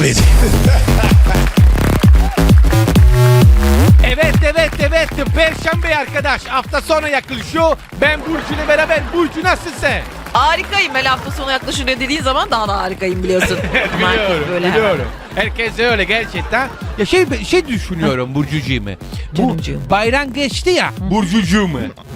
beni. Evet evet evet Perşembe arkadaş hafta sonu yaklaşıyor. Ben Burcu ile beraber Burcu nasılsın? Harikayım. Hele hafta sonu yaklaşıyor dediğin zaman daha da harikayım biliyorsun. Biliyorum böyle hemen. biliyorum. Herkes öyle gerçekten. Ya şey şey düşünüyorum Burcucuğum. Bu bayram geçti ya Burcucuğum.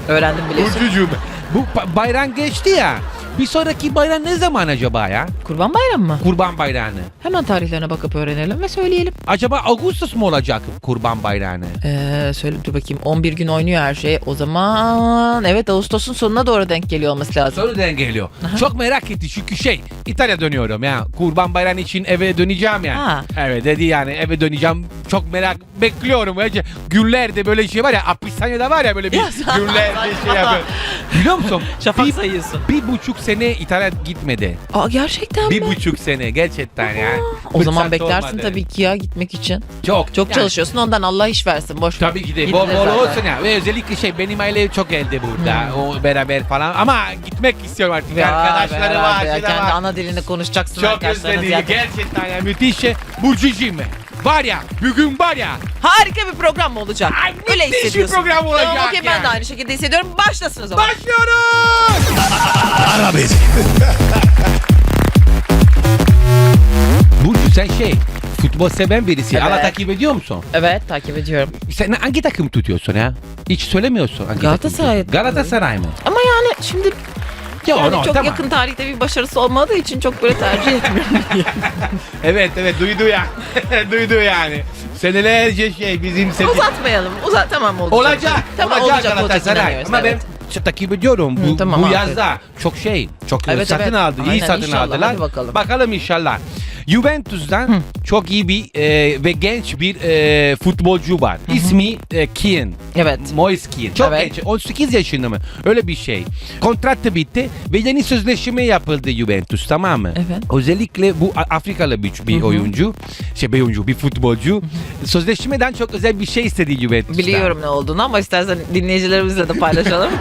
Öğrendim biliyorsun. Burcucuğum. Bu ba- bayram geçti ya. Bir sonraki bayram ne zaman acaba ya? Kurban bayramı mı? Kurban bayramı. Hemen tarihlerine bakıp öğrenelim ve söyleyelim. Acaba Ağustos mu olacak kurban bayramı? Ee, söyle dur bakayım 11 gün oynuyor her şey. O zaman evet Ağustos'un sonuna doğru denk geliyor olması lazım. Sonradan geliyor. Çok merak etti çünkü şey İtalya dönüyorum ya. Kurban bayramı için eve döneceğim ya. Ha. Evet dedi yani eve döneceğim. Çok merak bekliyorum. Önce günlerde böyle şey var ya hapishanede var ya böyle bir Ya sen- günlerde şey yapıyor. Biliyor musun? Şafak bir, sayıyorsun. bir buçuk sene İtalya gitmedi. Aa gerçekten Bir mi? buçuk sene gerçekten ya. O zaman beklersin olmadı. tabii ki ya gitmek için. Çok. Çok Yani çalışıyorsun ondan Allah iş versin boş ver. Tabii ki de bol bol zaten. olsun ya. Ve özellikle şey benim aile çok elde burada. O beraber falan. Ama gitmek istiyorum artık. Ya Arkadaşları var. şeyler Kendi var. ana dilini konuşacaksın Çok arkadaşlarına özledim. ziyade. Gerçekten ya müthiş şey. Burcucuğum var ya bugün var ya. Harika bir program mı olacak? Ay, Öyle müthiş bir hissediyorsun. program olacak Tamam okey ben yani. de aynı şekilde hissediyorum. Başlasın o zaman. Başlıyoruz. Ara beni. Burcu sen şey futbol seven birisi. Evet. Hala takip ediyor musun? Evet takip ediyorum. Sen hangi takım tutuyorsun ya? Hiç söylemiyorsun. Hangi Galatasaray. takım tutuyorsun? Galatasaray mı? Ama yani şimdi Ya yani onu, çok tamam. yakın tarihte bir başarısı olmadığı için çok böyle tercih etmiyorum. Evet evet duydu ya. duydu yani. Senelerce şey bizim sevi- Uzatmayalım. Uzat tamam olacak. Olacak. Tamam olacak, olacak. Galatasaray. Ama evet. ben takip ediyorum. Bu, Hı, tamam, bu yazda çok şey, çok Evet, satın evet. aldı. iyi Aynen, satın inşallah. aldılar. Bakalım. Bakalım inşallah. Juventus'tan çok iyi bir e, ve genç bir e, futbolcu var. İsmi e, Keane. Evet. Moise Keane. Çok Evet. genç. 18 yaşında mı? Öyle bir şey. Kontrat bitti ve yeni sözleşme yapıldı Juventus tamam mı? Evet. Özellikle bu Afrikalı bir, bir oyuncu, şey bir oyuncu, bir futbolcu. Sözleşmeden çok özel bir şey istedi Juventus'tan. Biliyorum ne olduğunu ama istersen dinleyicilerimizle de paylaşalım.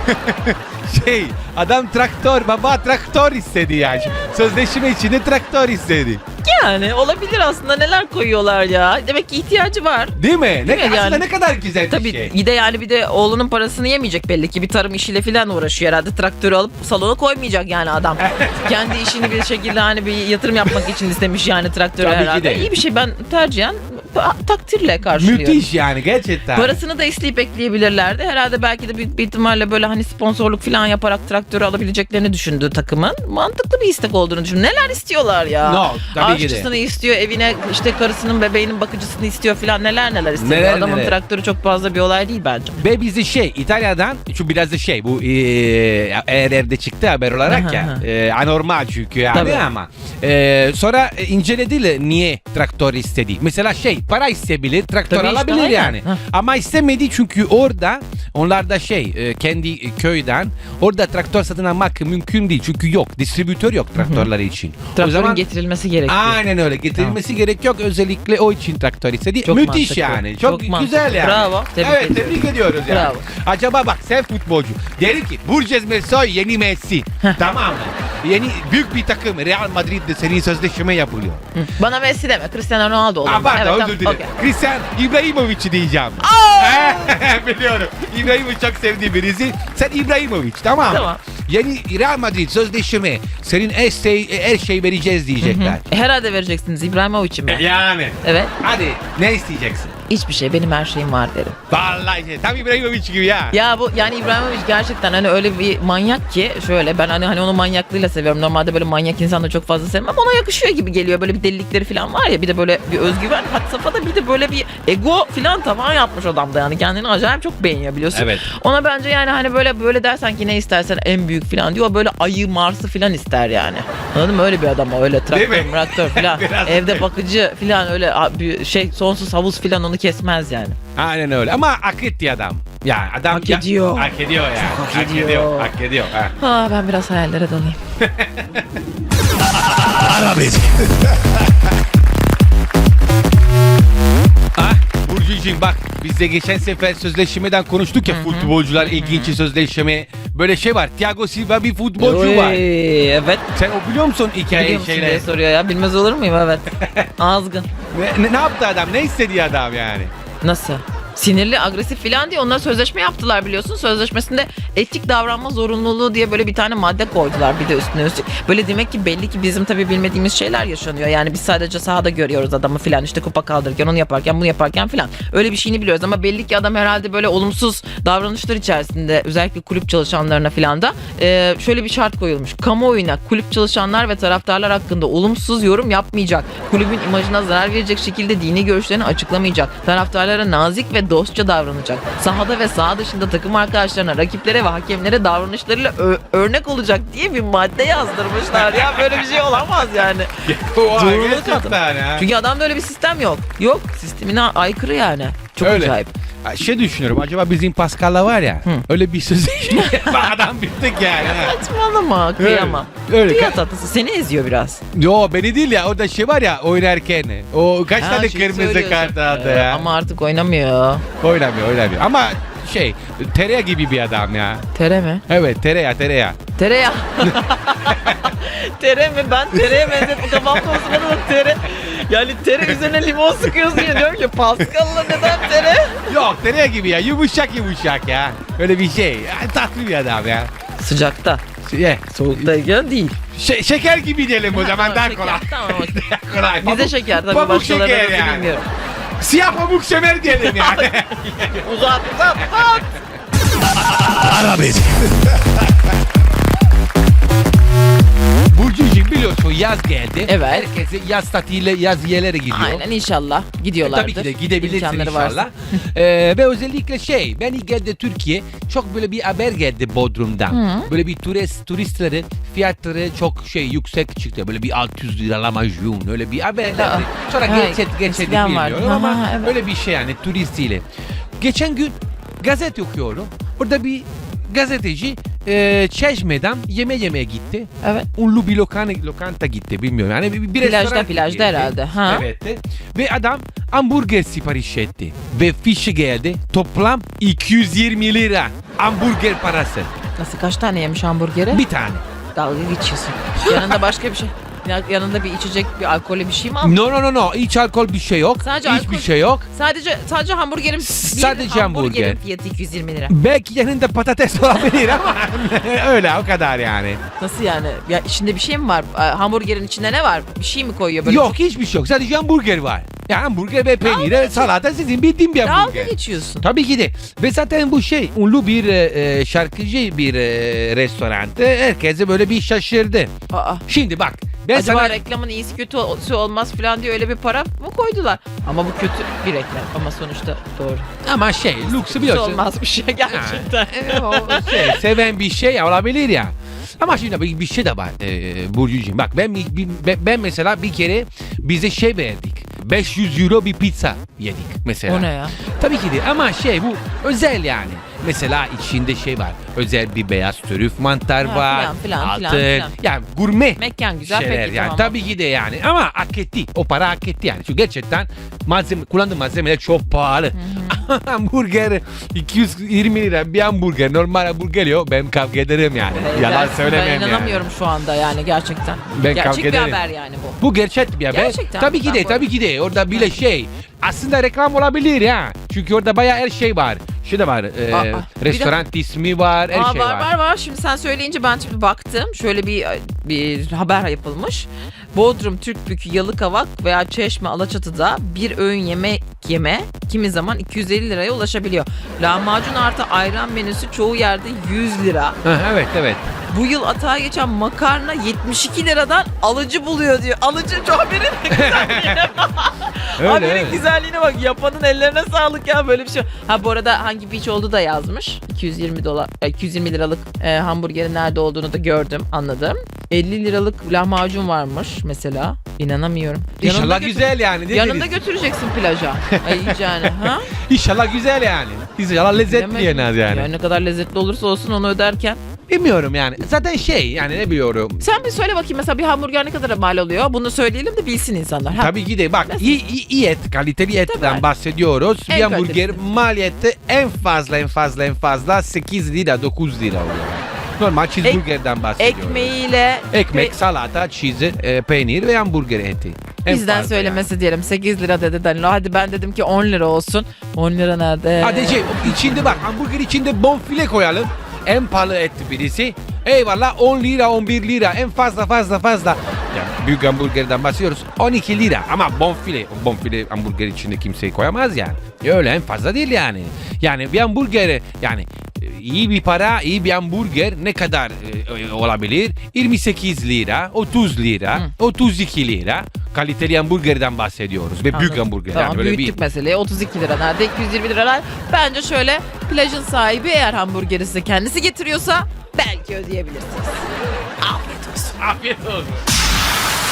Şey, adam traktör, baba traktör istedi yani. Sözleşme içinde traktör istedi. Yani olabilir aslında neler koyuyorlar ya. Demek ki ihtiyacı var. Değil mi? Ne, mi? aslında Yani- ne kadar güzel bir Tabii şey. bir de yani bir de oğlunun parasını yemeyecek belli ki bir tarım işiyle falan uğraşıyor herhalde traktörü alıp salona koymayacak yani adam. Kendi işini bir şekilde hani bir yatırım yapmak için istemiş yani traktörü Tabii ki herhalde. de. İyi bir şey ben tercihen takdirle karşılıyorum. Müthiş yani gerçekten. Parasını da isteyip ekleyebilirlerdi. Herhalde belki de büyük bir ihtimalle böyle hani sponsorluk falan yaparak traktörü alabileceklerini düşündüğü takımın mantıklı bir istek olduğunu düşün. Neler istiyorlar ya? No, tabii ki de. Aşçısını istiyor, evine işte karısının bebeğinin bakıcısını istiyor falan neler neler istiyor. Neler Adamın neler. traktörü çok fazla bir olay değil bence. Ve bizi şey İtalya'dan şu biraz da şey bu e, eğer evde çıktı haber olarak ya Aha. e, anormal çünkü yani Tabii. ama e, sonra incelediler niye traktör istedi. Mesela şey para isteyebilir traktör Tabii işte, alabilir aynen. yani. Hah. Ama istemedi çünkü orada onlar da şey e, kendi köyden orada traktör satın almak mümkün değil çünkü yok distribütör yok traktörler için. Traktörün getirilmesi gerekiyor. Aynen öyle. Getirilmesi gerek yok. Özellikle o için traktör istedi. Çok Müthiş mantıklı. yani. Çok, Çok mantıklı. güzel yani. Bravo. Tebrik evet ediyorum. tebrik ediyoruz yani. Bravo. Acaba bak sen futbolcu. Derim ki Burgess Messoy yeni Messi. tamam mı? Yeni büyük bir takım Real Madrid'de senin sözleşme yapılıyor. Bana Messi deme. Cristiano Ronaldo olur. Pardon Evet, özür dilerim. okey. Christian İbrahimovic diyeceğim. Biliyorum. İbrahimovic çok sevdiği birisi. Sen İbrahimovic tamam mı? Tamam. Yeni Real Madrid sözleşme. Senin her şey, her şey vereceğiz diyecekler. E, Herhalde vereceksiniz İbrahimovic'i mi? Yani. Evet. Hadi ne isteyeceksin? Hiçbir şey. Benim her şeyim var derim. Vallahi şey, tam İbrahimovic gibi ya. Ya bu yani İbrahimovic gerçekten hani öyle bir manyak ki şöyle ben hani hani onun manyaklığıyla seviyorum. Normalde böyle manyak insanları çok fazla sevmem. Ona yakışıyor gibi geliyor. Böyle bir delilikleri falan var ya. Bir de böyle bir özgüven had safhada bir de böyle bir ego falan tavan yapmış adamda yani. Kendini acayip çok beğeniyor biliyorsun. Evet. Ona bence yani hani böyle böyle dersen ki ne istersen en büyük falan diyor. Böyle ayı Mars'ı falan ister yani. Anladın mı? Öyle bir adam. Öyle traktör traktör falan. Evde bakıcı falan öyle şey sonsuz havuz falan onu kesmez yani. Aynen öyle ama hak etti adam. Ya adam Hak ya- ediyor. Hak ediyor ya. Hak hak ediyor. ediyor. Hak ediyor. ha. Ha ben biraz hayallere dalayım. Ara beni. Ah Burcucuğum Burcucuğum bak biz de geçen sefer sözleşmeden konuştuk ya futbolcular ilginç sözleşme. Böyle şey var. Thiago Silva bir futbolcu var. Oy, Evet. Sen o biliyor musun hikaye Biliyor musun diye şeyleri? soruyor ya. Bilmez olur muyum? Evet. Azgın. Ne, ne, yaptı adam? Ne istedi adam yani? Nasıl? Sinirli, agresif filan diye onlar sözleşme yaptılar biliyorsun. Sözleşmesinde etik davranma zorunluluğu diye böyle bir tane madde koydular bir de üstüne üstlük. Böyle demek ki belli ki bizim tabii bilmediğimiz şeyler yaşanıyor. Yani biz sadece sahada görüyoruz adamı filan işte kupa kaldırırken onu yaparken bunu yaparken filan. Öyle bir şeyini biliyoruz ama belli ki adam herhalde böyle olumsuz davranışlar içerisinde özellikle kulüp çalışanlarına filan da e, şöyle bir şart koyulmuş. Kamuoyuna kulüp çalışanlar ve taraftarlar hakkında olumsuz yorum yapmayacak. Kulübün imajına zarar verecek şekilde dini görüşlerini açıklamayacak. Taraftarlara nazik ve dostça davranacak. Sahada ve saha dışında takım arkadaşlarına, rakiplere ve hakemlere davranışlarıyla örnek olacak diye bir madde yazdırmışlar. ya böyle bir şey olamaz yani. Kadın. ha. Çünkü adamda öyle bir sistem yok. Yok sistemine aykırı yani. Çok Öyle. acayip. Ha, Şey düşünüyorum acaba bizim Pascal'la var ya öyle bir sözleşme adam bittik yani. ha. Saçmalama kıyamam. Öyle. Dünya tatlısı seni eziyor biraz. Yo beni değil ya orada şey var ya oynarken o kaç Ha, tane şey kırmızı söylüyorsun. kart aldı Evet, ya. Ama artık oynamıyor. Oynamıyor oynamıyor ama şey tereyağı gibi bir adam ya. Tere mi? Evet tereyağı tereyağı. Tereyağı. tere mi? Ben tereye benzettim. Kafamda o sırada da tere. Yani tere üzerine limon sıkıyorsun ya diyorum ki Pascal'la neden tere? Yok tereyağı gibi ya yumuşak yumuşak ya. Öyle bir şey. Ya, tatlı bir adam ya. Sıcakta. Şey, Soğuktayken değil. şey, şeker gibi diyelim o zaman daha kolay. Tamam. Daha kolay. Bize şeker tabii pamuk başkalarına şeker yani. bilmiyorum. Siyah pamuk şeker diyelim yani. Uzat uzat uzat. Arabes. yaz geldi. Evet. Herkes yaz tatile yaz yerlere gidiyor. Aynen inşallah gidiyorlardır. Tabii ki de gidebilirsin İmkanları inşallah. varsa. Ee, ve özellikle şey ben ilk geldi Türkiye çok böyle bir haber geldi Bodrum'dan. Böyle bir turist turistleri fiyatları çok şey yüksek çıktı. Böyle bir 600 lira lahmacun öyle bir haber geldi. Sonra Ha, geçet geçeti eskiden vardı. bilmiyorum ama Ha, evet. öyle bir şey yani turistiyle. Geçen gün gazete okuyorum. Orada bir gazeteci e, Çeşme'den yeme yemeye gitti. Evet. Unlu bir lokanta, lokanta gitti bilmiyorum. Yani bir, bir Plajda, plajda gitti. herhalde, ha? Evet. Ve adam hamburger sipariş etti. Ve fişi geldi. Toplam 220 lira. Hamburger parası. Nasıl kaç tane yemiş hamburgeri? Bir tane. Dalga geçiyorsun. Yanında başka bir şey. Ya- Yanında bir içecek, bir alkollü bir şey mi aldın? No no no no. Hiç alkol bir şey yok. Sadece Hiçbir alkol- şey yok. Sadece sadece hamburgerin bir Sadece hamburger. hamburgerin fiyatı 220 lira. Belki yanında patates olabilir ama öyle o kadar yani. Nasıl yani? Ya içinde bir şey mi var? Hamburgerin içinde ne var? Bir şey mi koyuyor böyle? yok hiçbir şey yok. Sadece hamburger var. Ya hamburger ve peynir, salata sizin bildiğim bir Dalga hamburger. geçiyorsun. Tabii ki de. Ve zaten bu şey ünlü bir e, e, şarkıcı bir e, restoran. Herkese böyle bir şaşırdı. Aa. Şimdi bak ben Acaba sana reklamın iyisi kötü olmaz falan diye öyle bir para mı koydular? Ama bu kötü bir reklam ama sonuçta doğru. ama şey lüksü biliyorsun. olmaz bir şey gerçekten. O şey, seven bir şey olabilir ya. Ama şimdi bir, bir şey de var e, Burcucuğum. Bak ben, bir- ben, mesela bir kere bize şey verdik. 500 euro bir pizza yedik mesela. O ne ya? Tabii ki de ama şey bu özel yani. Mesela içinde şey var. Özel bir beyaz trüf mantar Ha, var. filan, filan, altın. filan, filan. Yani gurme Mekan güzel şeyler peki yani. tamam. Tabii ki de yani. Ama hak etti. O para hak etti yani. Çünkü gerçekten malzeme, kullandığım malzemeler çok pahalı. hamburger 220 lira bir hamburger. Normal hamburger yok. Ben kavga ederim yani. Yalan Dersin, söylemem Ben yani. inanamıyorum şu anda yani gerçekten. Ben Gerçek kavga bir ederim. haber yani bu. Bu gerçek bir haber. Gerçekten Tabii ki ben de bu- tabii ki de. Orada bile şey. Aslında reklam olabilir ya. Çünkü orada bayağı her şey var. De var. e, Aa, bir restoran ismi var. Her Aa, şey var var var. Şimdi sen söyleyince ben şimdi baktım. Şöyle bir bir haber yapılmış. Bodrum, Türkbük, Yalıkavak veya Çeşme, Alaçatı'da bir öğün yemek yeme kimi zaman 250 liraya ulaşabiliyor. Lahmacun artı ayran menüsü çoğu yerde 100 lira. Evet evet. Bu yıl atağa geçen makarna 72 liradan alıcı buluyor diyor. Alıcı çok haberin güzelliğine Öyle, Haberin öyle. güzelliğine bak. Yapanın ellerine sağlık ya böyle bir şey. Ha bu arada hangi beach olduğu da yazmış. 220 dolar, e, 220 liralık e, hamburgerin nerede olduğunu da gördüm, anladım. 50 liralık lahmacun varmış mesela. İnanamıyorum. İnşallah Yanında götür- güzel yani. Ne Yanında deriz? götüreceksin plaja. Ay. Ha? İnşallah güzel yani. İnşallah lezzetli Bilemedim. en az yani. Ya ne kadar lezzetli olursa olsun onu öderken Bilmiyorum yani. Zaten şey yani ne biliyorum. Sen bir söyle bakayım mesela bir hamburger ne kadar mal oluyor? Bunu söyleyelim de bilsin insanlar. Ha. Tabii ki de bak Nasıl? iyi, iyi, iyi et, kaliteli etten Tabii. bahsediyoruz. En bir hamburger maliyeti en fazla en fazla en fazla 8 lira 9 lira oluyor. Normal cheeseburgerden bahsediyoruz. Ekmeğiyle Ekmek, pe- salata, cheese, e, peynir ve hamburger eti. En bizden fazla söylemesi diyelim 8 lira dedi Danilo. Hadi ben dedim ki 10 lira olsun. 10 lira nerede? Yani. Hadi şey, içinde bak hamburger içinde bonfile koyalım. En pahalı et birisi. Eyvallah 10 lira 11 lira en fazla fazla fazla. Yani büyük hamburgerden bahsediyoruz 12 lira ama bonfile. Bonfile hamburger içinde kimseyi koyamaz yani. Ya Öyle en fazla değil yani. Yani bir hamburger yani iyi bir para, iyi bir hamburger ne kadar e, e, olabilir? 28 lira, 30 lira, 32 lira. Kaliteli hamburgerden bahsediyoruz ve büyük Anladım. hamburger. Tamam yani böyle büyüttük bir meseleyi 32 lira nerede 220 lira bence şöyle plajın sahibi eğer hamburgeri size kendisi getiriyorsa belki ödeyebilirsiniz. Afiyet olsun. Afiyet olsun.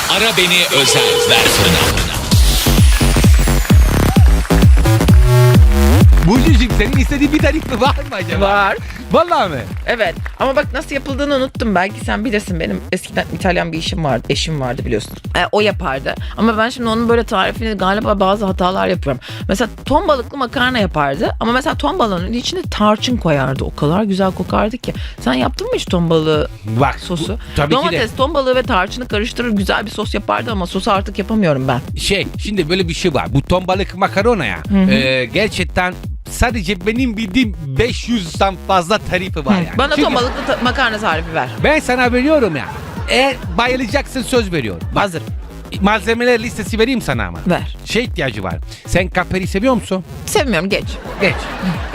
Ara Beni Özel versiyonu. Burcucuğum senin istediğin bir tarif var mı acaba? Var. Vallahi mi? Evet ama bak nasıl yapıldığını unuttum. Belki sen bilirsin benim eskiden İtalyan bir işim vardı. Eşim vardı biliyorsun. E, o yapardı. Ama ben şimdi onun böyle tarifini galiba bazı hatalar yapıyorum. Mesela ton balıklı makarna yapardı. Ama mesela ton balığının içine tarçın koyardı. O kadar güzel kokardı ki. Sen yaptın mı hiç ton balığı Bak sosu? bu- tabii ki de. Domates, ton balığı ve tarçını karıştırır güzel bir sos yapardı ama sosu artık yapamıyorum ben. Şey şimdi böyle bir şey var. Bu ton balık makarona ya. e, gerçekten sadece benim bildiğim 500'den fazla tarifi var yani. Bana Çünkü ton balıklı ta- makarna tarifi ver. Ben sana veriyorum ya. Eğer bayılacaksın söz veriyorum. Bak, Hazır. Malzemeler listesi vereyim sana ama. Ver. Şey ihtiyacı var. Sen kaperi seviyor musun? Sevmiyorum geç. Geç.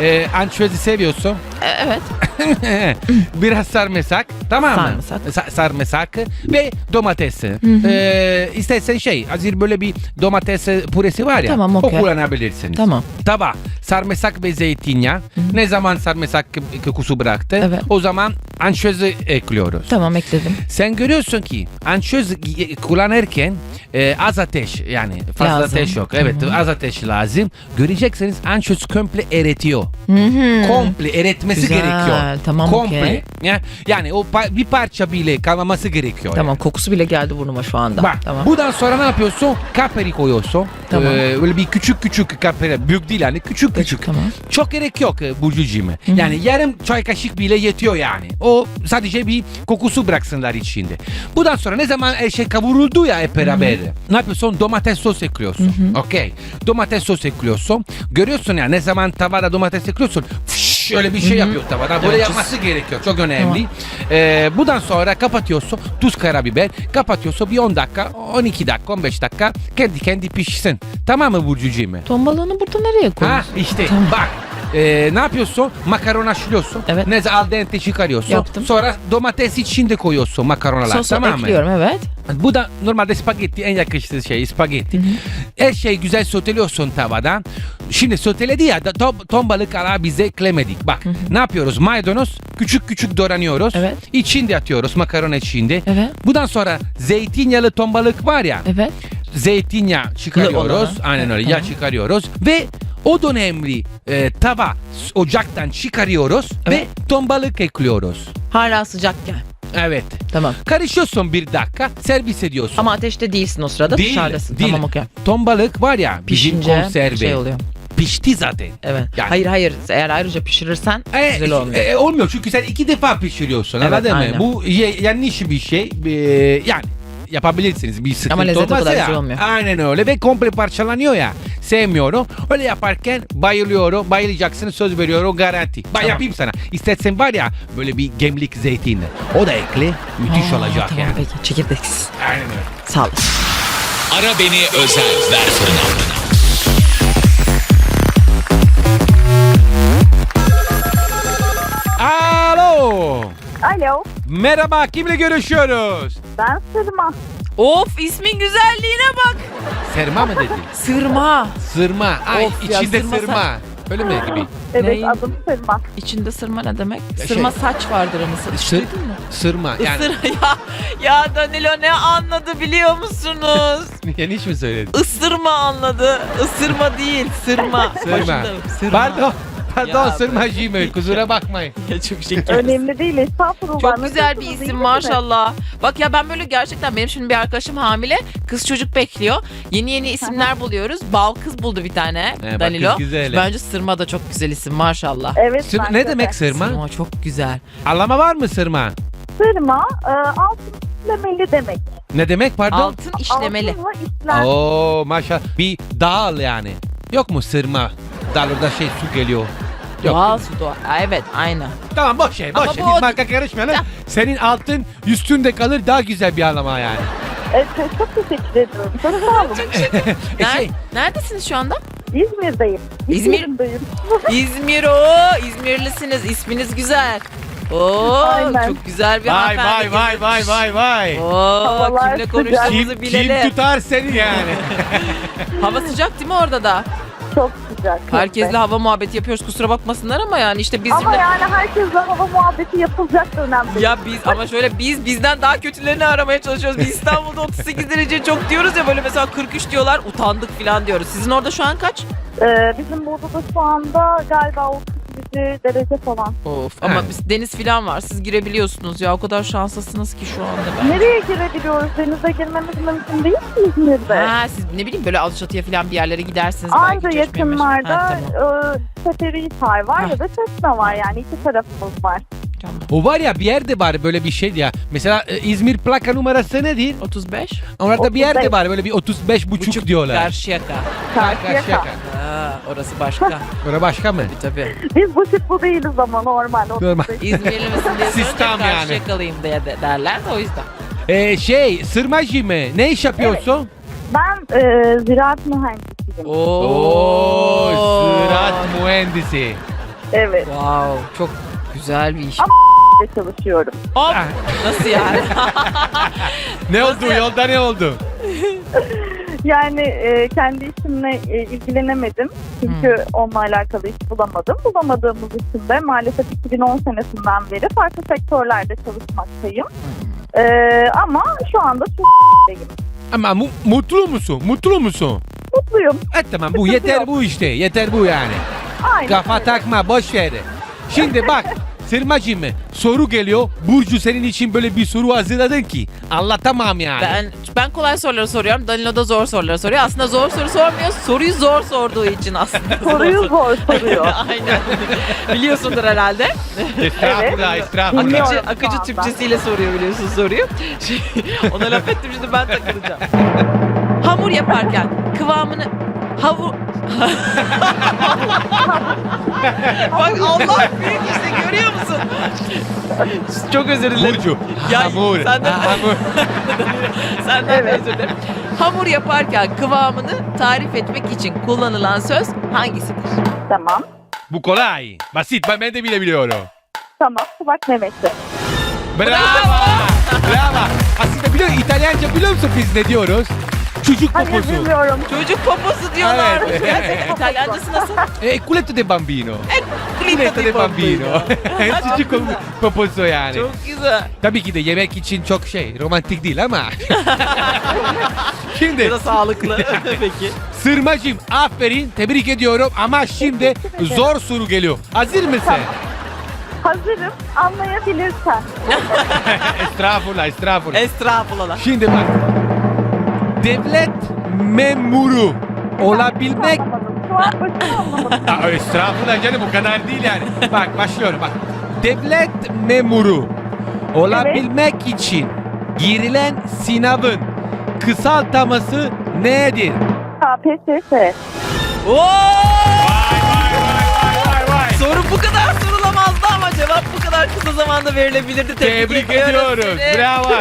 e, ançüezi seviyorsun. E, evet. Biraz sarımsak tamam mı? Sarımsak. Sa- sarımsak ve domatesi. Ee, istersen şey hazır böyle bir domates püresi var ya. Tamam, O okey. kullanabilirsiniz. Tamam. Taba sarımsak ve zeytinyağı. Ne zaman sarımsak kokusu bıraktı Evet. o zaman ançözi ekliyoruz. Tamam ekledim. Sen görüyorsun ki ançöz kullanırken e, az ateş yani fazla Lazım. ateş yok. Evet az ateş lazım. Göreceksiniz ançöz komple eritiyor. Komple eritmesi Güzel, gerekiyor. tamam, Komple. okey. Ya, yani o pa- bir parça bile kalmaması gerekiyor. Tamam kokusu bile geldi burnuma şu anda. Bak tamam. buradan sonra ne yapıyorsun? Kaperi koyuyorsun. Tamam. Ee, böyle bir küçük küçük kaperi. Büyük değil yani küçük küçük. Tamam. Çok gerek yok e, Burcucuğum. Yani yarım çay kaşık bile yetiyor yani. O sadece bir kokusu bıraksınlar içinde. Bundan sonra ne zaman her şey kavruldu ya hep beraber. Ne yapıyorsun? Domates sos ekliyorsun. Okey. Domates sos ekliyorsun. Görüyorsun ya ne zaman tavada domates ekliyorsun. fış, Öyle bir şey yapıyor tavada. Böyle Evet. yapması gerekiyor. Çok önemli. Ee, bundan sonra kapatıyorsun. Tuz, karabiber. Kapatıyorsun bir 10 dakika, 12 dakika, 15 dakika. Kendi kendi pişsin. Tamam mı Burcucuğum? Ton balığını burada nereye Ha koyuyorsun? işte Tamam. bak. Ee, ne yapıyorsun? Makaron haşlıyorsun. Evet. Neyse al dente çıkarıyorsun. Yaptım. Sonra domates içinde koyuyorsun makaronalar. Sosu tamam mı? ekliyorum evet. Bu da normalde spagetti en yakıştığı şey spagetti. Her şeyi güzel soteliyorsun tavadan. Şimdi soteledi ya da ton, ton balık ala bize eklemedik. Bak ne yapıyoruz? Maydanoz küçük küçük doğranıyoruz. Evet. İçinde atıyoruz makarona içinde. Evet. Bundan sonra zeytinyağlı ton balık var ya. Evet. Zeytinyağı çıkarıyoruz. olanı. Aynen öyle yağ çıkarıyoruz ve o dönemli e, tava ocaktan çıkarıyoruz Evet. ve ton balık ekliyoruz. Hala sıcakken. Evet. Tamam. Karışıyorsun bir dakika, servis ediyorsun. Ama ateşte değilsin o sırada Değil, dışarıdasın. değil. Tamam okey. Ton balık var ya bizim Pişince konserve. şey oluyor. Pişti zaten. Evet. Yani- Hayır hayır eğer ayrıca pişirirsen E, güzel olmuyor. e, olmuyor çünkü sen iki defa pişiriyorsun Evet, anladın mı? aynen. Bu ye- yanlış bir şey. E, yani yapabilirsiniz bir sıkıntı Ama lezzet o olmazsa kadar ya. güzel olmuyor. Aynen öyle ve komple parçalanıyor ya. Sevmiyorum. Öyle yaparken bayılıyorum. Bayılacaksın söz veriyorum garanti. Bak Tamam. yapayım sana. İstersen var ya böyle bir gemlik zeytin. O da ekle. Müthiş Aa, olacak tamam yani. peki çekirdeksiz. Aynen öyle. Sağ ol. Ara Beni Özel versiyonu. Alo. Alo, Merhaba kimle görüşüyoruz? ben Sırma. Of ismin güzelliğine bak. Serma mı dedi? Sırma. Sırma. Ay Of ya, içinde sırma sırma. Öyle mi gibi? Evet, Neyin? adım Sırma. İçinde sırma ne demek? Ya Sırma şey- saç vardır anasını. Sır, Duydun mu? sırma. Yani Isır ya ya Danilo ne anladı biliyor musunuz? yanlış mı söyledin? Isırma anladı. Isırma değil, sırma. Sırma. Başında- Sırma. Pardon. Pardon Ya, sırmacıyım kusura bakmayın. Ya çok şeker. Önemli değil estağfurullah. Çok güzel bir Nasılsınız, iyi isim misiniz? maşallah. Bak ya ben böyle gerçekten benim şimdi bir arkadaşım hamile. Kız çocuk bekliyor. Yeni yeni isimler buluyoruz. Bal kız buldu bir tane He, bak Danilo. kız güzel. Bence Sırma da çok güzel isim maşallah. Evet. Sır- bence ne de. demek sırma? Sırma çok güzel. Anlama var mı sırma? Sırma e, altın işlemeli demek. Ne demek pardon? Altın işlemeli. Altınla işler. Oo maşallah. Bir dağıl yani. Yok mu sırma? Dalında şey su geliyor. Yok. Doğal su doğal. Evet aynen. Tamam boş ver Ama boş ver. bu Biz marka karışmayalım. Ya. Senin altın üstünde kalır daha güzel bir anlama yani. Evet, çok teşekkür ediyorum. Çok sağ olun. E Ner- şey, Neredesiniz şu anda? İzmir'deyim. İzmir? İzmir'deyim. İzmir o. İzmirlisiniz. İsminiz güzel. Oo, Aynen. çok güzel bir vay hanımefendi vay vay vay getirmiş. vay vay. Oo, Havalar kimle sıcak. konuştuğumuzu Kim, bilelim. kim tutar seni yani? Hava sıcak değil mi orada da? Çok sıcak. Herkesle hava muhabbeti yapıyoruz kusura bakmasınlar ama yani işte bizim Ama yani herkesle hava muhabbeti yapılacak da önemli. Ya biz ama şöyle biz bizden daha kötülerini aramaya çalışıyoruz. Biz İstanbul'da 38 derece çok diyoruz ya böyle mesela 43 diyorlar utandık falan diyoruz. Sizin orada şu an kaç? Ee, bizim burada da şu anda galiba 37 derece falan. Of ama Ha. biz deniz falan var. Siz girebiliyorsunuz ya o kadar şanslısınız ki şu anda ben. Nereye girebiliyoruz? Denize girmemiz mümkün değil ki İzmir'de. Ha siz ne bileyim böyle Alçatı'ya falan bir yerlere gidersiniz. Anca belki Çeşme'ye meşe- yakınlarda Ha, tamam, e, Seferihisar var Ha. ya da Çeşme var yani iki tarafımız var. tamam. O var ya bir yerde var böyle bir şey ya. Mesela e, İzmir plaka numarası nedir? 35 Orada bir yerde 35. var böyle bir 35 buçuk, diyorlar. Karşıyaka. Karşıyaka. Ha, orası başka. Orada başka mı? Tabii. Biz bu tip bu değiliz ama normal. Normal. İzmirli misin diye Sistem sorunca yani. Karşıyakalıyım diye de derler de o yüzden. Ee, şey sırmacı mı? Ne iş yapıyorsun? Ben e, ziraat mühendisiyim. Oo, ziraat mühendisi. Evet. Wow, çok güzel bir iş. Ama de çalışıyorum. Hop, nasıl yani? Ne oldu yolda ne oldu? Yani e, kendi işimle e, ilgilenemedim. Çünkü onunla alakalı iş bulamadım. Bulamadığımız için de maalesef 2010 senesinden beri farklı sektörlerde çalışmaktayım. E, ama şu anda Türkiye'deyim. Ama mu- mutlu musun? Mutlu musun? Mutluyum. E tamam bu yeter bu işte. Yeter bu yani. Aynen. Kafa öyle. takma boş ver. Şimdi bak Sırmacı mı? Soru geliyor. Burcu senin için böyle bir soru hazırladın ki. Anlatamam yani. ben ben kolay soruları soruyorum. Danilo da zor soruları soruyor. Aslında zor soru sormuyor. Soruyu zor sorduğu için aslında. Soruyu zor soruyor. Aynen. Biliyorsundur herhalde. Estağfurullah Evet. estağfurullah. Bilmiyorum. Akıcı, şu akıcı anda. Türkçesiyle soruyor biliyorsun soruyu. Şey, Ona laf ettim şimdi ben takılacağım. Hamur yaparken kıvamını havur... Bak Allah büyük işte görüyor musun? Çok özür dilerim. Burcu. Ya, Hamur. senden- Hamur. Senden de Evet. özür dilerim. Hamur yaparken kıvamını tarif etmek için kullanılan söz hangisidir? tamam. Bu kolay. Basit ben, ben de bile biliyorum. Tamam. Kulak memesi. Bravo. Bravo. Aslında biliyor İtalyanca biliyor musun biz ne diyoruz? Çocuk Hayır poposu. bilmiyorum. Çocuk poposu diyorlar. Evet. Gerçekten İtalyancası nasıl? E, culetto de bambino. Clito de bambino. Çocuk poposu yani. Çok güzel. Tabii ki de yemek için çok şey romantik değil ama. şimdi da sağlıklı. Peki. Sırmacım aferin tebrik ediyorum ama şimdi zor soru geliyor. Hazır mısın? Hazırım. Anlayabilirsen. estağfurullah estağfurullah. Estağfurullah. Şimdi bak. Devlet memuru olabilmek. Şu an başını anlamadım. Aa, estağfurullah canım bu kadar değil yani. Bak başlıyorum bak. Devlet memuru olabilmek için girilen sınavın kısaltması nedir? KPSS. Oo! Vay vay. Soru bu kadar sorulamazdı ama cevap bu kadar kısa zamanda verilebilirdi. Tebrik ediyoruz. seni. Bravo.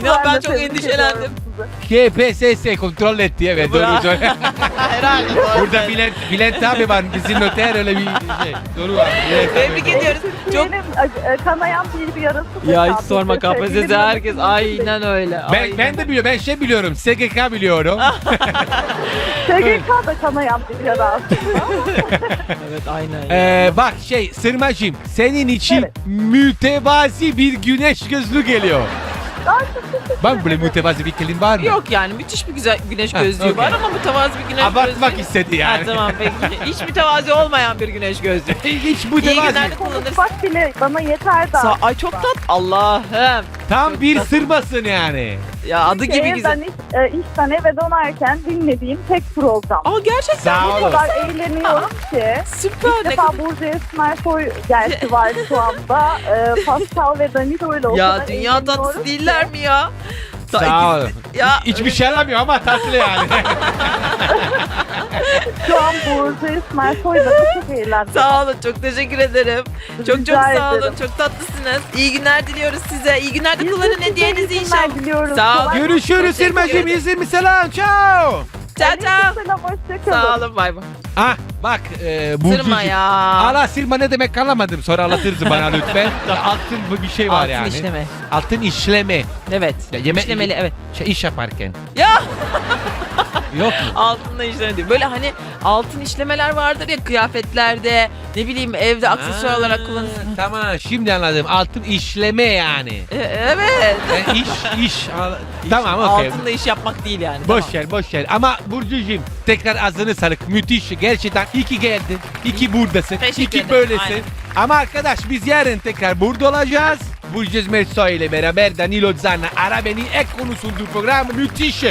İnan ben, de çok tebrik endişelendim. ediyorum sizi. KPSS kontrol etti evet Bravo. doğru söyle. Herhalde. Burada Bülent, Bülent abi var bizim noter öyle bir şey. Doğru var. Bülent abi. Tebrik ediyoruz. Çok Türkiye'nin e, kanayan bir yarası. ya hiç sorma KPSS herkes aynen öyle. Ben, ben de biliyorum. Ben şey biliyorum. SGK biliyorum. SGK da kanayan bir yara aslında. Evet aynen. Ee, bak şey Sırmacığım senin için Evet. mütevazi bir güneş gözlü geliyor. Aa, Ben böyle ederim. mütevazi bir kelin var mı? Yok yani müthiş bir güzel güneş gözlüğü okey. var ama mütevazı bir güneş Abartmak gözlüğü. istedi yani. Ha, tamam peki. Hiç mütevazi olmayan bir güneş gözlüğü. Hiç İyi mütevazi. günler kullanırsın. Konuşmak bile bana yeter daha. Sa- Ay çok tat. Allah'ım. Tam bir sırmasın yani. Ya adı gibi Evden güzel. iş, e, işten eve dönerken dinlediğim tek program. Aa gerçekten Sağ O olun. kadar eğleniyorum ki. süper. İlk Ne defa kadar... Burcu Esmersoy gerçi var şu anda. E, Pascal ve Danilo ile o Ya kadar dünya tatlısı eğleniyorum değiller ki. mi ya? Ta- Sağ ikisi- olun. Ya Hiçbir şey anlamıyor ama tatlı yani. Şu an Burcu Esmersoy'da da çok eğlendim. Sağ olın çok teşekkür ederim. Çok çok Rica sağ olun. ederim. Çok tatlısınız. İyi günler diliyoruz size. İyi günler de Biz de kullanın size hediyenizi iyi inşallah. diliyoruz. Sağ ol. Kolay Görüşürüz Teşekkür Sirmacığım. ederim. İzin mi selam? Ciao. Ciao ciao. Selam hoşçakalın. Sağ olun bay bay. Ah bak e, Burcucuğum. Sırma ya. Ala sırma ne demek anlamadım. Sonra anlatırsın bana lütfen. Altın bir şey var Altın yani. işleme. Altın işleme. Evet. Ya yeme- İşlemeli evet. Şey, iş yaparken. Ya Yok mu? altında işleme diyor. Böyle hani altın işlemeler vardır ya kıyafetlerde ne bileyim evde aksesuar olarak kullanırsın. Tamam şimdi anladım. Altın işleme yani. E, evet. E, iş iş. Al- tamam okey. Altında iş yapmak değil yani. Boş tamam. ver boş ver. Ama Burcucuğum tekrar ağzını sarık. Müthiş. Gerçekten iyi ki geldin. İyi ki buradasın. Teşekkür iyi ki ederim, böylesin. aynen. Ama arkadaş biz yarın tekrar burada olacağız. Burcu Esmersoy ile beraber Danilo Zanna Ara Beni ek konu sunduğu program müthiş.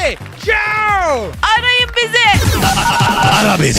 Hadi. Ciao. Arayın bizi. Ara.